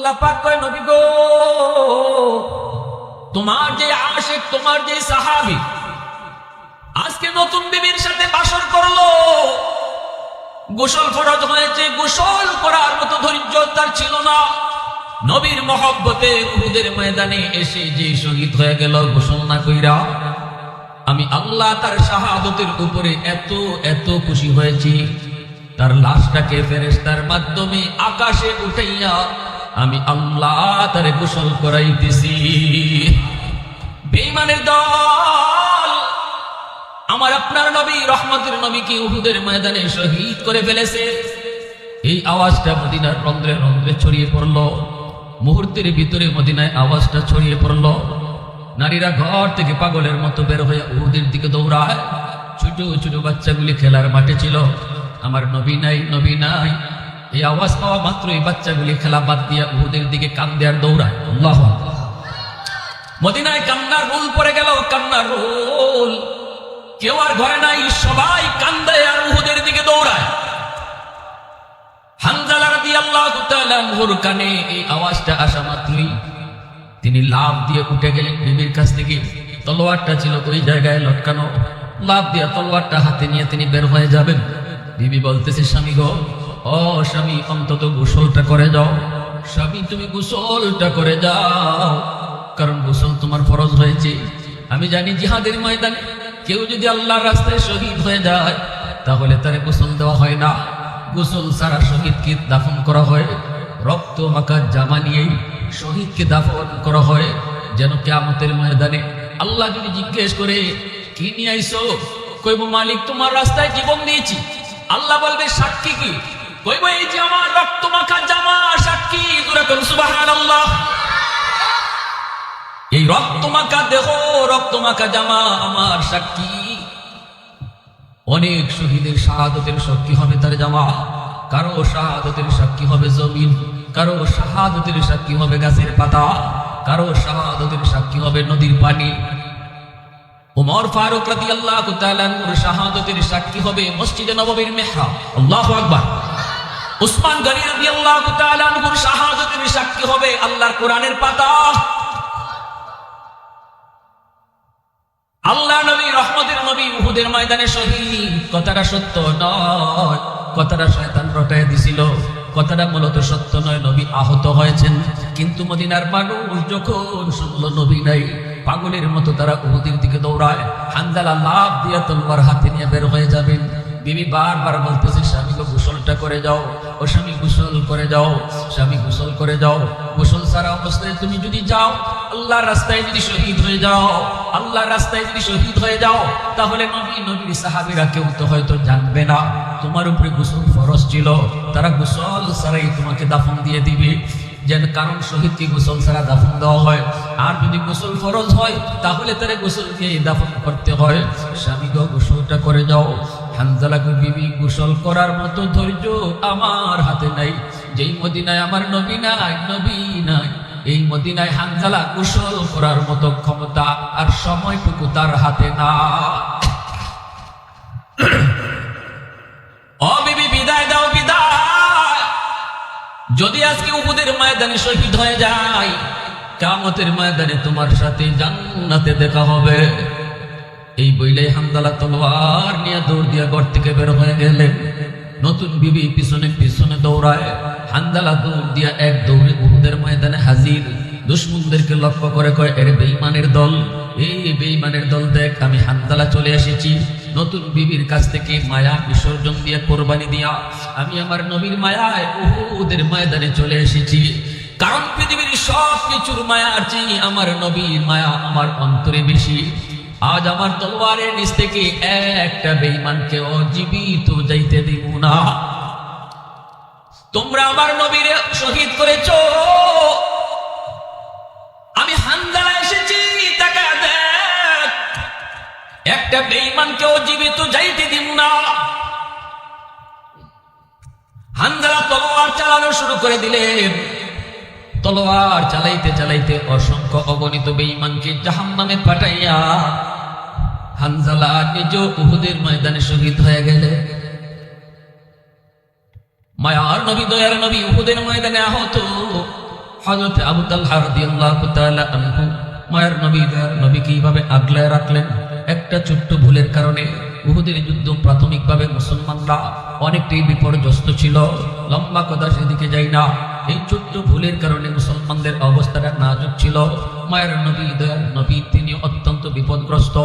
আল্লাহ পাক কয়, নবী গো, তোমার যে আশেক, তোমার যে সাহাবি, আজকে নতুন বিবির সাথে বাসর করল। গোসল ফরজ হয়েছে, গোসল করার মতো ধৈর্য তার ছিল না। নবীর মহব্বতে উহুদের ময়দানে এসে যে শহীদ হয়ে গেল, গোসল না কইরা, আমি আল্লাহ তার শাহাদতের উপরে এত এত খুশি হয়েছি। তার লাশটাকে ফেরেশতার মাধ্যমে আকাশে উঠাইয়া আমি আল্লাহ তারে গোসল করাইতেছি। বেঈমানের দল, আমার আপনার নবী, রহমতের নবীকে উহুদের ময়দানে শহীদ করে ফেলেছে। এই আওয়াজটা মদিনার রন্ধ্রে রন্ধ্রে ছড়িয়ে পড়ল। মুহূর্তের ভিতরে মদিনায় আওয়াজটা ছড়িয়ে পড়ল। নারীরা ঘর থেকে পাগলের মতো বের হয়ে উহুদের দিকে দৌড়ায়। ছোট ছোট বাচ্চাগুলি খেলার মাঠে ছিল। আমার নবী নাই নবী নাই। এই আওয়াজ পাওয়া মাত্র এই বাচ্চাগুলি খেলা বাদ দিয়া উহুদের দিকে কান আর দৌড়ায়। আল্লাহ মদিনায় কান্নার রোল পড়ে গেল, কান্নার রোল। কেউ আর ঘরে নাই, সবাই কান্দে আর উহুদের দিকে দৌড়ায়। হানজালা রাদিয়াল্লাহু তাআলা আনহুর কানে এই আওয়াজটা আসা মাত্রই তিনি লাভ দিয়ে উঠে গেলেন বিবির কাছ থেকে। তলোয়ারটা ছিল ওই জায়গায় লটকানো। লাভ দিয়ে তলোয়ারটা হাতে নিয়ে তিনি বের হয়ে যাবেন। বিবি বলতেছে, স্বামী গো স্বামী, অন্তত গোসলটা করে যাও। স্বামী, তুমি গোসলটা করে যাও। কারণ গোসল তোমার ফরজ হয়েছে। আমি জানি জিহাদের ময়দানে কেউ যদি আল্লাহর রাস্তায় শহীদ হয়ে যায়, তাহলে তার গোসল দেওয়া হয় না। গোসল সারা শহীদকে দাফন করা হয়। রক্ত মাখা জামা নিয়েই শহীদকে দাফন করা হয়। যেন কেয়ামতের ময়দানে আল্লাহ যদি জিজ্ঞেস করে, কি নিয়ে আইসো? কইব, মালিক, তোমার রাস্তায় জীবন দিয়েছি। আল্লাহ বলবে, সাক্ষী কি? এই রক্ত মাখা দেহ, রক্ত মাখা জামা আমার সাক্ষী। অনেক শহীদের শাহাদতের সাক্ষী হবে তার জামা। কারও শাহাদতের সাক্ষী হবে জমিন, কারও শাহাদতের সাক্ষী হবে গাছের পাতা, কারও শাহাদতের সাক্ষী হবে নদীর পানি। উমর ফারুক রাদিয়াল্লাহু তাআলা শাহাদতের সাক্ষী হবে মসজিদে নববীর মেহরাব। আল্লাহু আকবার। উসমান গনি রাদিয়াল্লাহু তাআলা আনহুর শাহাদতের সাক্ষী হবে আল্লাহর কোরআনের পাতা। আল্লাহ নবী, রহমতের নবী উহুদের ময়দানে শহীদ। কথাটা সত্য নয়, কথাটা শয়তান রটায় দিছিল। কথাটা মূলত সত্য নয়, নবী আহত হয়েছেন। কিন্তু মদিনার পাগল যখন শুনল নবী নাই, পাগলের মতো তারা উহুদের দিকে দৌড়ায়। হান্দালা লাভ দিয়ে তলোয়ার হাতে নিয়ে বের হয়ে যাবেন। বিবি বারবার বলতেছে স্বামীকে গোসলটা করে যাও। ও স্বামী, গোসল করে যাও। স্বামী, গোসল করে যাও। গোসল সারা অবস্থায় তুমি যদি যাও, আল্লাহর রাস্তায় যদি শহীদ হয়ে যাও, আল্লাহর রাস্তায় যদি শহীদ হয়ে যাও, তাহলে নবী, নবীর সাহাবীরা কেউ তো হয়তো জানবে না। তোমার উপরে গোসল ফরজ ছিল। তারা গোসল সারাই তোমাকে দাফন দিয়ে দিবে। যেন কারণ শহীদকে গোসল ছাড়া দাফন দেওয়া হয়। আর যদি গোসল ফরজ হয়, তাহলে তারা গোসল দিয়ে দাফন করতে হয়। স্বামী গো, গোসলটা করে যাও। হানজালাকে বিবি গোসল করার মতো ধৈর্য আমার হাতে নাই। যেই মদিনায় আমার নবী নাই নবী নাই, এই মদিনায় হানজালা গোসল করার মতো ক্ষমতা আর সময়টুকু তার হাতে না ও বিবি, বিদায় দাও, বিদায়। যদি আজকে উহুদের ময়দানে শহীদ হয়ে যায় কামতের ময়দানে তোমার সাথে জান্নাতে দেখা হবে। এই বইলে হামদালা তলোয়ার নিয়ে দৌড় দিয়া ঘর থেকে বের হয়ে গেলেন নতুন বিবি পিছনে পিছনে দৌড়ায় হান্দালা দৌড় দিয়া এক দৌড়ে উহুদের ময়দানে হাজির। দুশ্মনদেরকে লক্ষ্য করে কয়, এর বেইমানের দল, এই বেইমানের দল দেখ, আমি হান্দালা চলে এসেছি। নতুন বিবির কাছ থেকে মায়া বিসর্জন দিয়ে কোরবানি দিয়া, আমি আমার নবীর মায়ায় উহুদের ময়দানে চলে এসেছি। কারণ পৃথিবীর সব কিছুর মায়া চেয়ে আমার নবীর মায়া আমার অন্তরে বেশি। আজ আমার তলোয়ারের নিচ থেকে একটা বেঈমানকে অজীবিত যাইতে দিব না। তোমরা আমার নবীর শহীদ করেছ। আমি হানজালা এসেছি, টাকা দেখ। একটা বেঈমানকেও জীবিত যাইতে দিব না। হানজালা তলোয়ার চালানো শুরু করে দিলেন। তলোয়ার চালাইতে চালাইতে অসংখ্য অগণিত বেঈমানকে জাহান্নামে পাঠাইয়া হানজালা নিজ উহুদের ময়দানে শহীদ হয়ে গেলে, মায়ার নবী, দয়ার নবী উহুদের ময়দানে আহত। হযরত আবু তালহা রাদিয়াল্লাহু তাআলা আনহু, মায়ের নবী, দয়ার নবীকে এইভাবে আগলায় রাখলেন? একটা ছোট্ট ভুলের কারণে উহুদের যুদ্ধ প্রাথমিকভাবে মুসলমানরা অনেকটাই বিপর্যস্ত ছিল। লম্বা কথা সেদিকে যাই না। এই ছোট্ট ভুলের কারণে মুসলমানদের অবস্থাটা নাজুক ছিল। মায়ের নবী, দয়ার নবী, তিনি অত্যন্ত বিপদগ্রস্ত।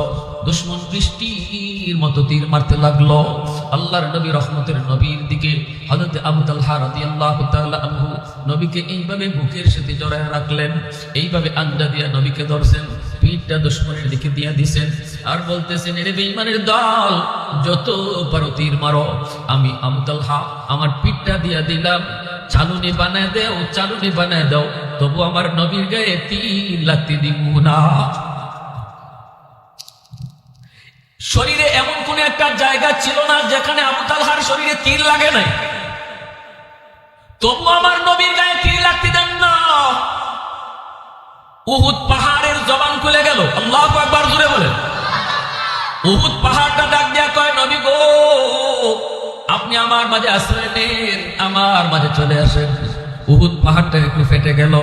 দুশ্মন বৃষ্টির মতো তীর মারতে লাগল। আল্লাহর নবী রহমতের নবীর দিকে হযরত আবু তালহা রাদিয়াল্লাহু তাআলা আনহু নবীকে এইভাবে বুকের সাথে জড়ায় রাখলেন। এইভাবে আঞ্জা দিয়া নবীকে ধরছেন, পিঠটা দুশ্মনের দিকে দিয়া দিছেন আর বলতেছেন, এরে বেঈমানের দল, যত পারো তীর মারো। আমি আবু তালহা, আমার পিঠটা দিয়া দিলাম চালুনি বানায় দেও, চালুনি বানায় দাও। তবু আমার নবীর গায়ে তীর লাগতে দিব না। শরীরে এমন কোন একটা জায়গা ছিল না যেখানে আবু তালহার শরীরে তীর লাগে নাই। তবু আমার নবীর গায়ে তীর লাগতে দেন না। উহুদ পাহাড়ের জবান খুলে গেল। আল্লাহ একবার জুড়ে বলেন। উহুদ পাহাড়টা ডাক দিয়া আপনি আমার মাঝে আশ্রয় নেন আমার মাঝে চলে আসেন। উহুদ পাহাড়টা একটু ফেটে গেল।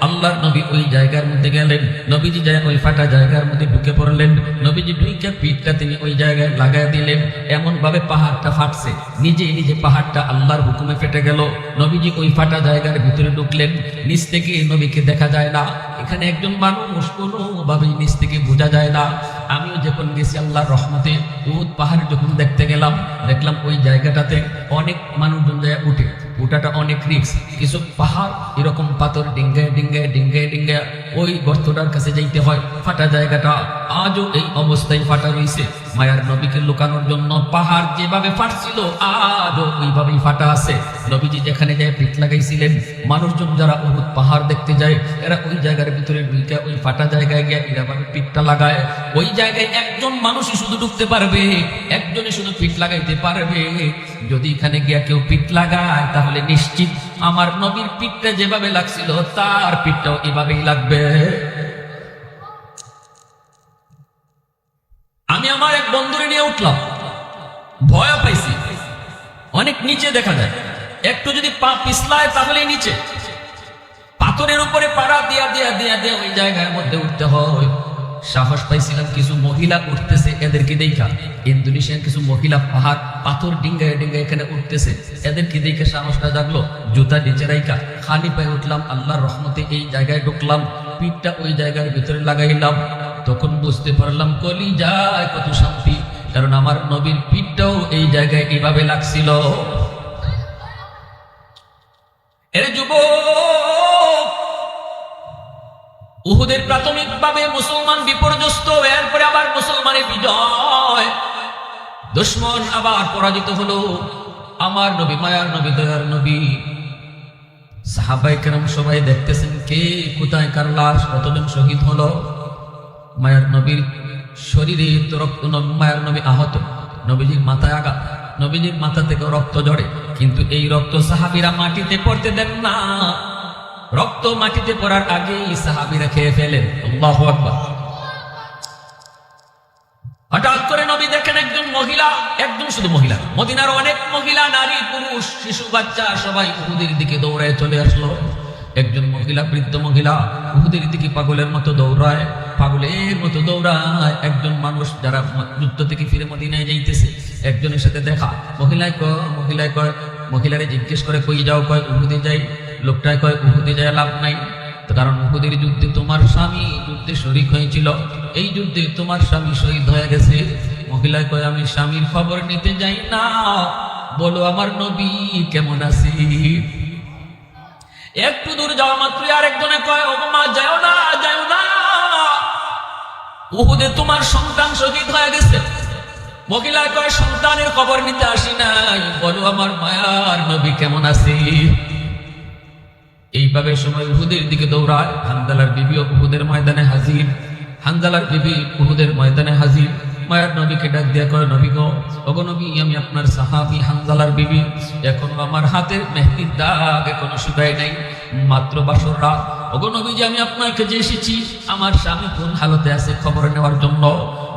আল্লাহর নবী ওই জায়গার মধ্যে গেলেন। নবীজি যায় ওই ফাটা জায়গার মধ্যে ঢুকে পড়লেন। নবীজি ঢুইকা পিঠটা তিনি ওই জায়গায় লাগাই দিলেন। এমন ভাবে পাহাড়টা ফাটছে। নিজে নিজে পাহাড়টা আল্লাহর হুকুমে ফেটে গেল। নবীজি ওই ফাটা জায়গার ভিতরে ঢুকলেন। নিচ থেকে নবীকে দেখা যায় না। এখানে একজন মানুষ কোনোভাবে নিচ থেকে বোঝা যায় না। আমিও যখন গেছি আল্লাহর রহমতে, উহুদ পাহাড় যখন দেখতে গেলাম, দেখলাম ওই জায়গাটাতে অনেক মানুষজন যায় উঠে। ওটাটা অনেক রিক্স কিছু পাহাড়, এরকম পাথর ডিঙ্গায় ডিঙ্গায় ডিঙ্গায় ডিঙ্গে ওই গর্তটার কাছে যাইতে হয়। ফাটা জায়গাটা আজও এই অবস্থায় ফাটা রয়েছে মায়ার নবীকে লুকানোর জন্য পাহাড় যেভাবে ফাটছিল, আজও ওইভাবেই ফাটা আছে। নবীজি যেখানে যায় পিঠ লাগাইছিলেন। মানুষজন যারা উহুদ পাহাড় দেখতে যায়, এরা ওই জায়গার ভিতরে ঢুকে ওই ফাটা জায়গায় গিয়ে এরাভাবে পিঠটা লাগায়। ওই জায়গায় একজন মানুষই শুধু ঢুকতে পারবে, একজনই শুধু পিঠ লাগাইতে পারবে। যদি এখানে গিয়া কেউ পিঠ লাগায়, তাহলে নিশ্চিত আমার নবীর পিঠটা যেভাবে লাগছিল, তার পিঠটাও এভাবেই লাগবে। আমি আমার এক বন্ধুরে নিয়ে উঠলাম। ভয় পাইছি। অনেক নিচে দেখা যায়। একটু যদি পা পিছলায় তাহলে নিচে। পাথরের উপরে পাড়া দিয়া দিয়া দিয়া দিয়া ওই জায়গার মধ্যে উঠতে হয়। সাহস পাইছিলাম কিছু মহিলা উঠতেছে এদেরকে দেখা ইন্দোনেশিয়ার কিছু মহিলা পাহাড়, পাথর ডিঙ্গায় ডিঙ্গায় এখানে উঠতেছে। এদেরকে দেখে সাহসটা জাগলো, জুতা নিচে রাইকা খালি পায়ে উঠলাম, আল্লাহর রহমতে এই জায়গায় ঢুকলাম, পিঠটা ওই জায়গার ভিতরে লাগাইলাম। তখন বুঝতে পারলাম কলি যায় কত শান্তি, কারণ আমার নবীর পিঠটাও এই জায়গায় এইভাবে লাগছিল। এর যুবক! উহুদের প্রাথমিকভাবে মুসলমান বিপর্যস্ত, এরপরে আবার মুসলমানের বিজয়। দুশ্মন আবার পরাজিত হলো আমার নবী, মায়ার নবী, দয়ার নবী। সাহাবাই কেরম সবাই দেখতেছেন কে, কোথায়, কার লাশ, কতজন শহীদ হলো। মায়ার নবীর শরীরে তো রক্ত মায়ার নবী আহত। নবীজির মাথায় আঘাত, নবীজির মাথা থেকে রক্ত ঝরে। কিন্তু এই রক্ত সাহাবিরা মাটিতে পড়তে দেন না। রক্ত মাটিতে পড়ার আগেই সাহাবিরা খেয়ে ফেলেন। হঠাৎ করে নবী দেখেন একজন মহিলা, একজন শুধু মহিলা মদিনার অনেক মহিলা, নারী, পুরুষ, শিশু, বাচ্চা, সবাই উহুদের দিকে দৌড়ায় চলে আসলো। একজন মহিলা, বৃদ্ধ মহিলা উহুদের দিকে পাগলের মতো দৌড়ায়, পাগলের মতো দৌড়ায়। একজন মানুষ যারা যুদ্ধ থেকে ফিরে মদিনায় যাইতেছে, একজনের সাথে দেখা, মহিলায় কয় মহিলায় কয়, মহিলারে জিজ্ঞেস করে, কই যাও, কয়, উহুদে যাই? লোকটায় কয়, উহুদে যায় লাভ নাই। কারণ উহুদের যুদ্ধে তোমার স্বামী, যুদ্ধে শরিক হয়েছিল। এই যুদ্ধে তোমার স্বামী শহীদ হয়ে গেছে। মহিলা কয়, আমি স্বামীর খবর নিতে যাই না। বলো, আমার নবী কেমন আছি? একটু দূর যাওয়া মাত্র আরেকজনে কয় ও মা যাও না যাও না। উহুদে তোমার সন্তান শহীদ হয়ে গেছে। মহিলা কয়, সন্তানের খবর নিতে আসি নাই। বলো, আমার মায়ার নবী কেমন আছি? এইভাবে সময় উহুদের দিকে দৌড়ায়। হানজালার বিবি উহুদের ময়দানে হাজির। হানজালার বিবি উহুদের ময়দানে হাজির। মায়ের নবীকে ডাক দিয়া কয়, নবী গো নবী, আমি আপনার সাহাবি হানজালার বিবি। এখনও আমার হাতের মেহদির দাগ এখনও শুকায় নাই। মাত্র বাসর রাত। যে আমি আপনার কাছে এসেছি, আমার স্বামী কোন হালতে আছে খবর নেওয়ার জন্য?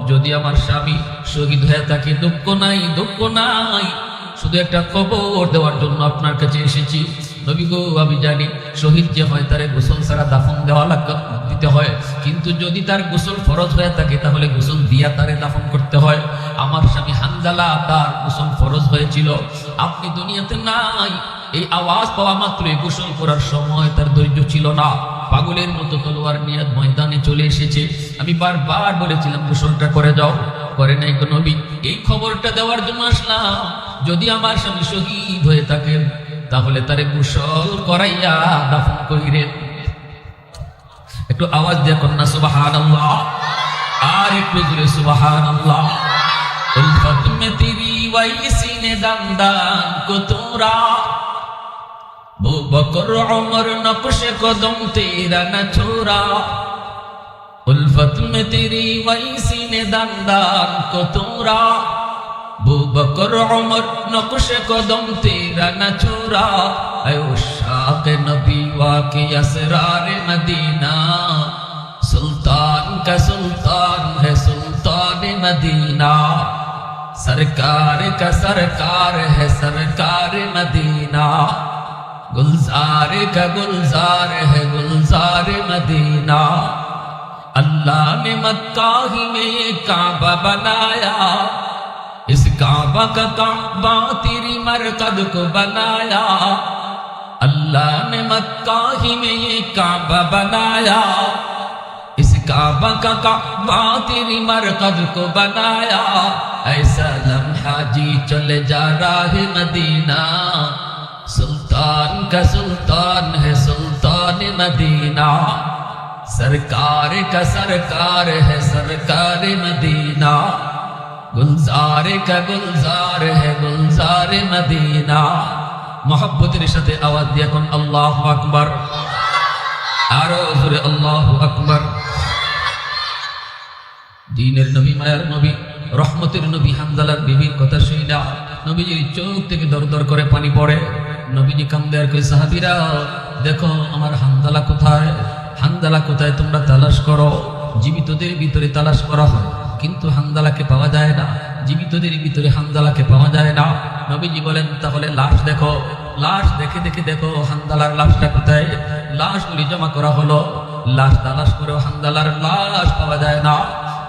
যদি আমার স্বামী শহীদ হয়ে থাকে, দুঃখ নাই দুঃখ নাই। শুধু একটা খবর দেওয়ার জন্য আপনার কাছে এসেছি। নবী গো, আমি জানি শহীদ যে হয় তারে গোসল ছাড়া দাফন দেওয়া লাগ- দিতে হয়। কিন্তু যদি তার গোসল ফরজ হয়ে থাকে, তাহলে গোসল দিয়া তারে দাফন করতে হয়। আমার স্বামী হানজালা তার গোসল ফরজ হয়েছিল। আপনি দুনিয়াতে নাই। এই আওয়াজ পাওয়া মাত্রই গোসল করার সময় তার ধৈর্য ছিল না। পাগলের মতো তলোয়ার নিয়ে ময়দানে চলে এসেছে। আমি বারবার বলেছিলাম, গোসলটা করে যাও। করে নাই নবী। এই খবরটা দেওয়ার জন্য আসলাম। যদি আমার স্বামী শহীদ হয়ে থাকেন, তাহলে তারে কুশল করাইয়া দাফন করিলেন। একটু আওয়াজ দিয়ে কন্যা সুবাহান আর একটু জুড়ে সুবাহান নে বকর কদম তেরা না ছোরা। নে তোরা। ابو بکر عمر نقش قدم تیرا نہ چورا اے اشاق نبی واقعی اسرار مدینہ سلطان کا سلطان ہے سلطان مدینہ سرکار کا سرکار ہے سرکار مدینہ گلزار کا گلزار ہے گلزار مدینہ اللہ نے مکہ ہی میں کعبہ بنایا۔ काबा का काबा तेरी मरकद को बनाया। अल्लाह ने मक्का ही में ये काबा बनाया। इस काबा का काबा तेरी मरकद को बनाया। ऐसा लम्हा जी चले जा रहा है मदीना। सुल्तान का सुल्तान है सुल्तान मदीना। सरकार का सरकार है सरकार मदीना। গুলজার কা গুলজার হে গুলজার মদিনা। মোহব্বতের সাথে আওয়াজ দিয়ে এখন আল্লাহ আকবর। আরও জোরে আল্লাহ আকবর। দিনের নবী, মায়ার নবী, রহমতের নবী, হামজালার বিবির কথা শুনিলা নবীজির চোখ থেকে দর দর করে পানি পড়ে। নবীজি কামদে আর কই সাহাবিরা, দেখো আমার হামদালা কোথায়? হামদালা কোথায় তোমরা তালাশ করো। জীবিতদের ভিতরে তালাশ করা হয়। কিন্তু হামদালাকে পাওয়া যায় না, জীবিতদের ভিতরে হামদালাকে পাওয়া যায় না। নবীজি বলেন, তাহলে লাশ দেখো, লাশ দেখে দেখে দেখো হামদালার লাশটা কোথায়? লাশগুলি জমা করা হলো। লাশ তালাশ করেও হামদালার লাশ পাওয়া যায় না।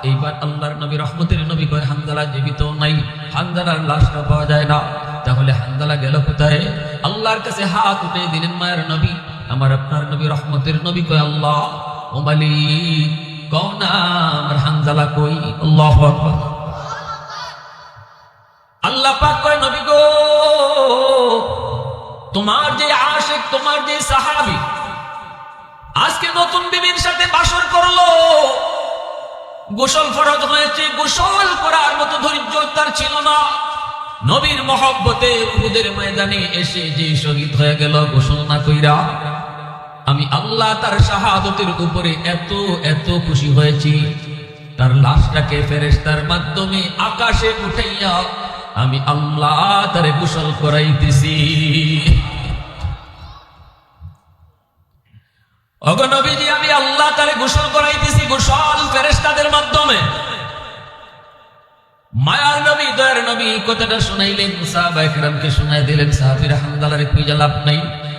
এইবার আল্লাহর নবী, রহমতের নবী কয়, হামদালা জীবিত নাই, হামদালার লাশটা পাওয়া যায় না। তাহলে হামদালা গেল কোথায়? আল্লাহর কাছে হাত উঠে দিলেন মায়ের নবী। আমার আপনার নবী, রহমতের নবী কয়, আল্লাহ, ও কও হামদালা কই? আল্লাহ আকবার। আল্লাহ পাক কয়, নবী গো, তোমার যে আশেক, তোমার যে সাহাবী, আজকে নতুন বিবির সাথে বাসর করল। গোসল ফরজ হয়েছে, গোসল করার মতো ধৈর্য তার ছিল না। নবীর মহব্বতে উহুদের ময়দানে এসে যে শহীদ হয়ে গেল, গোসল না কইরা আমি আল্লাহ তার শাহাদতের উপরে এত এত খুশি হয়েছি। তার লাশটাকে ফেরেশতার মাধ্যমে আকাশে উঠাইয়া আমি আল্লাহ তারে গোসল করাইতেছি। অগনবীজি আমি আল্লাহ তারে গোসল করাইতেছি গোসল ফেরেশতাদের মাধ্যমে। মায়ার নবী, দয়ার নবী, কথাটা শুনাইলেন সাহাবা শুনাই দিলেন, সাহাবীরা হামদালারে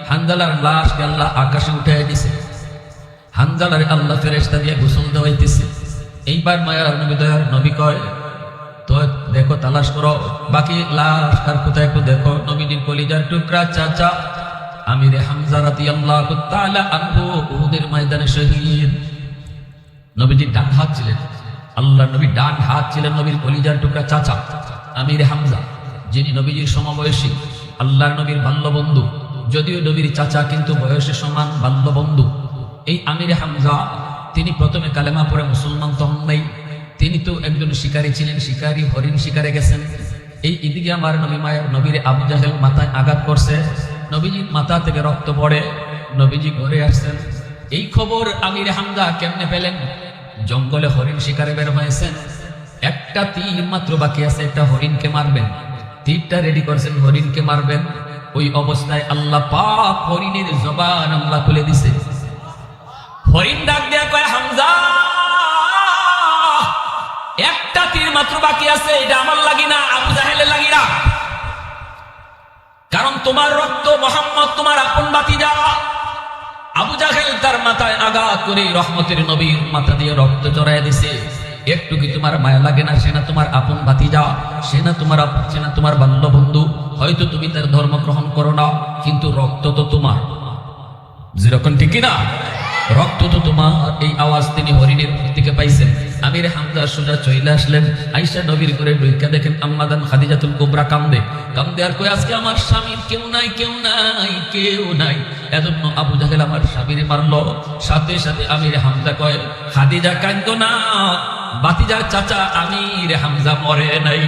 হামদালার লাশকে আল্লাহ আকাশে উঠাই দিছে। হামদালারে আল্লাহ ফেরেশতা দিয়ে গোসল দেওয়াইতেছে এইবার মায়ার নবী দয়ার নবী কয় তো দেখো তালাশ করো, বাকি লাশ আর কোথায় একটু দেখো। নবীজির কলিজার টুকরা চাচা, আমিরে হামজা রাদিয়াল্লাহু তাআলা আনহু, উহুদের ময়দানে শহীদ। নবীজি ডান হাত ছিলেন। আল্লাহ নবী ডান হাত ছিলেন নবীর কলিজার টুকরা চাচা, আমির হামজা, যিনি নবীজির সমবয়সী, আল্লাহর নবীর বাল্যবন্ধু। যদিও নবীর চাচা কিন্তু বয়সে সমান বাল্যবন্ধু। এই আমির হামজা, তিনি প্রথমে কালেমা পরে মুসলমান তো হন নাই। তিনি তো একজন শিকারী ছিলেন, শিকারী হরিণ শিকারে গেছেন। এই এদিকে আমার নবী মায়ের নবীর আবু জাহেল মাথায় আঘাত করছে। নবীজির মাথা থেকে রক্ত পড়ে, নবীজি ঘরে আসছেন। এই খবর আমির হামজা কেমনে পেলেন? জঙ্গলে হরিণ শিকারে বের হয়েছেন। একটা তীর মাত্র বাকি আছে, একটা হরিণকে মারবেন। তীরটা রেডি করছেন, হরিণকে মারবেন। ওই অবস্থায় আল্লাহ পাক হরিণের জবান আল্লাহ খুলে দিছে। হরিণ ডাক দেয়া কয়, হামজা, একটা তীর মাত্র বাকি আছে, এটা আমার লাগি না, আবু জাহেলের লাগি না। কারণ তোমার রক্ত মোহাম্মদ, তোমার আপন বাতিজা আবু জাহেল তার মাথায় আঘাত করে রহমতের নবীর মাথা দিয়ে রক্ত জড়ায় দিছে। একটু কি তোমার মায়া লাগে না? সে না তোমার আপন বাতিজা সে না তোমার সে না তোমার বাল্য বন্ধু হয়তো তুমি তার ধর্ম গ্রহণ করো না, কিন্তু রক্ত তো তোমার। যেরকম ঠিক না রক্ত তো তোমার, এই আওয়াজ তিনি হরিণের থেকে পাইছেন। আমির হামজা সোজা চলে আসলেন। আইসা নবীর করে ডুইকা দেখেন আম্মাদান খাদিজাতুল কুবরা কান্দে। কান্দে আর কই আজকে আমার স্বামীর কেউ নাই কেউ নাই কেউ নাই। এজন্য আবু জাহেল আমার স্বামীরে মারলো। সাথে সাথে আমির হামদা কয়, খাদিজা কান্দ না। বাতিজার চাচা আমির হামজা মরে নাই।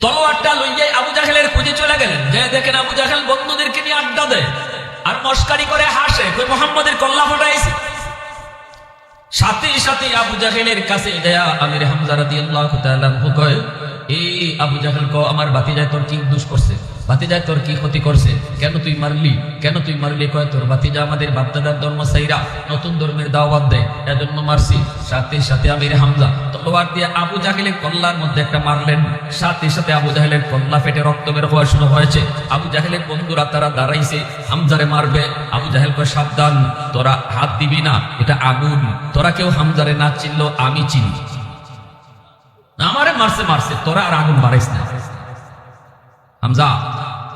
তলোয়ারটা লইয়ে আবু জাহেলের খুঁজে চলে গেলেন। যে দেখেন আবু জাহেল বন্ধুদেরকে নিয়ে আড্ডা দেয় আর মস্কারি করে হাসে, কই মোহাম্মদের কল্লা ফটাইছে। সাথে সাথে আবু জাহেলের কাছে দেয়া আমির হামজা রাদিয়াল্লাহু তাআলা কয়, এই আবু জাহেল কো, আমার ভাতিজায় তোর কি দোষ করছে? ভাতিজায় তোর কি ক্ষতি করছে? কেন তুই মারলি? কেন তুই মারলি? কয়, তোর ভাতিজা আমাদের বাপদাদার ধর্ম সাইরা নতুন ধর্মের দাওয়াত দেয়। এজন্য মারছি। সাথে সাথে আমির হামজা, তলোয়ার দিয়ে আবু জাহেলের কল্লার মধ্যে একটা মারলেন। সাথে সাথে আবু জাহেলের কল্লা ফেটে রক্ত বের হওয়া শুরু হয়েছে। আবু জাহেলের বন্ধুরা তারা দাঁড়াইছে, হামজারে মারবে। আবু জাহেল কয়, সাবধান, তোরা হাত দিবি না, এটা আগুন। তোরা কেউ হামজারে না চিনলো আমি চিনি। আমারে মারছে মারছে, তোরা আর আগুন বাড়াইস না। হামজা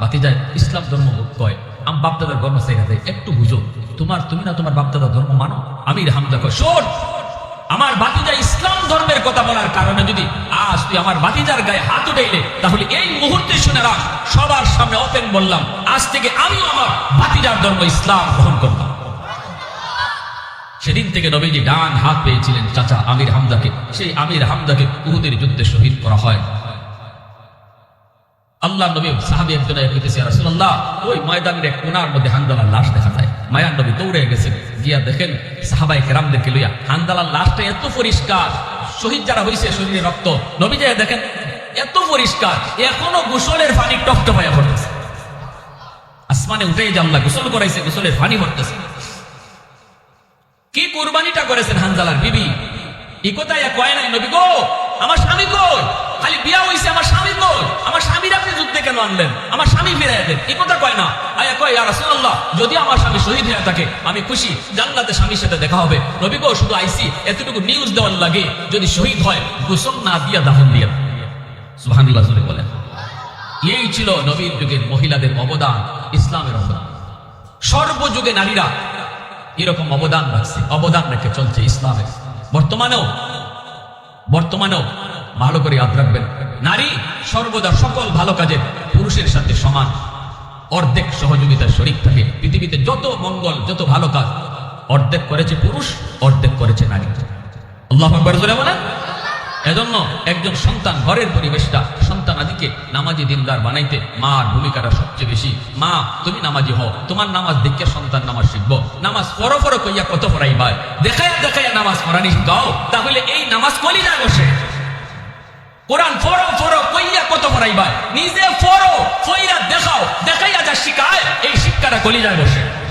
বাতি যায় ইসলাম ধর্ম কয়, আম বাপদাদার ধর্ম দেয় একটু বুঝো, তোমার, তুমি না তোমার বাপদাদার ধর্ম মানো? আমির হামজা কয়, শোন, আমার বাতিজা ইসলাম ধর্মের কথা বলার কারণে যদি আজ তুই আমার বাতিজার গায়ে হাত উঠাইলে, তাহলে এই মুহূর্তে শুনে রাখ, সবার সামনে ওপেন বললাম, আজ থেকে আমিও আমার বাতিজার ধর্ম ইসলাম গ্রহণ করলাম সেদিন থেকে নবীজি ডান হাত পেয়েছিলেন চাচা আমির হামদাকে সেই আমির হামদাকে উহুদের যুদ্ধে শহীদ করা হয়। আল্লাহ নবী সাহাবি একজন কইতেছে রাসূলুল্লাহ, ওই ময়দানের এক কোনার মধ্যে হানজালার লাশ দেখা যায়। মায়ার নবী দৌড়ে গেছেন গিয়া দেখেন সাহাবাই কেরামদেরকে লইয়া হানজালার লাশটা এত পরিষ্কার, শহীদ যারা হইছে শরীরে রক্ত, নবী যায় দেখেন এত পরিষ্কার, এখনও গোসলের পানি টপটপাইয়া পড়তেছে। আসমানে উঠে জানলা গোসল করাইছে, গোসলের পানি পড়তেছে। কি কুরবানিটা করেছেন হানজালার বিবি? ই কয় নাই নবী গো? আমার স্বামী কই? খালি বিয়া হইছে, আমার স্বামী কই? আমার স্বামীর আপনি যুদ্ধে কেন আনলেন? আমার স্বামী ফিরে দেন। এই কথা কয় না। আয়া কয় রাসূলুল্লাহ, যদি আমার স্বামী শহীদ হয়ে থাকে, আমি খুশি। জান্নাতে স্বামীর সাথে দেখা হবে। নবী গো, শুধু আইসি, এতটুকু নিউজ দেওয়ার লাগে। যদি শহীদ হয়, গোসল না দিয়া দাফন দিয়া সুবহানাল্লাহ বলেন। এই ছিল নবীর যুগের মহিলাদের অবদান, ইসলামের অবদান। সর্বযুগে নারীরা এরকম অবদান রাখছে, অবদান রেখে চলছে ইসলামের বর্তমানেও বর্তমানেও ভালো করে ইয়াদ রাখবেন। নারী সর্বদা সকল ভালো কাজে পুরুষের সাথে সমান। অর্ধেক সহযোগিতার শরীর থাকে। পৃথিবীতে যত মঙ্গল, যত ভালো কাজ, অর্ধেক করেছে পুরুষ, অর্ধেক করেছে নারী। আল্লাহ বলেন। এজন্য একজন সন্তান ঘরের পরিবেশটা সন্তান আদিকে নামাজি দিনদার বানাইতে মার ভূমিকাটা সবচেয়ে বেশি। মা, তুমি নামাজি হও। তোমার নামাজ দেখে সন্তান নামাজ শিখব। নামাজ পরো পরো কইয়া কত পড়াই ভাই। দেখাইয়া দেখাইয়া নামাজ পড়ানি গাও তাহলে এই নামাজ কলি না বসে। কোরআন ফরো ফরো কইয়া কত পড়াই ভাই। নিজে ফরো কইরা দেখাও। দেখাইয়া যা শিখায়, এই শিক্ষাটা কলি যায় বসে।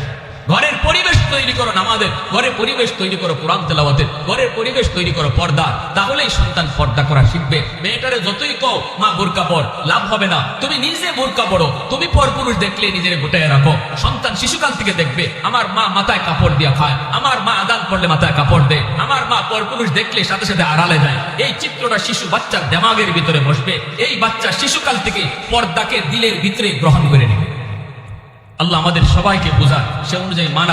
ঘরের পরিবেশ তৈরি করো নামাজের, ঘরের পরিবেশ তৈরি করো কোরআন তেলাওয়াতের, ঘরের পরিবেশ তৈরি করো পর্দা তাহলেই সন্তান পর্দা করা শিখবে। মেয়েটারে যতই কও, মা, বোরকা পর, লাভ হবে না। তুমি নিজে বোরকা পড়ো তুমি পর পুরুষ দেখলে নিজের গোটায় রাখো। সন্তান শিশুকাল থেকে দেখবে, আমার মা মাথায় কাপড় দিয়া খায়। আমার মা আদান পড়লে মাথায় কাপড় দেয়। আমার মা পর পুরুষ দেখলে সাথে সাথে আড়ালে যায়। এই চিত্রটা শিশু বাচ্চার দেমাগের ভিতরে বসবে। এই বাচ্চা শিশুকাল থেকে পর্দাকে দিলের ভিতরে গ্রহণ করে নেবে। আল্লাহ আমাদের সবাইকে বোঝায় সে অনুযায়ী মানা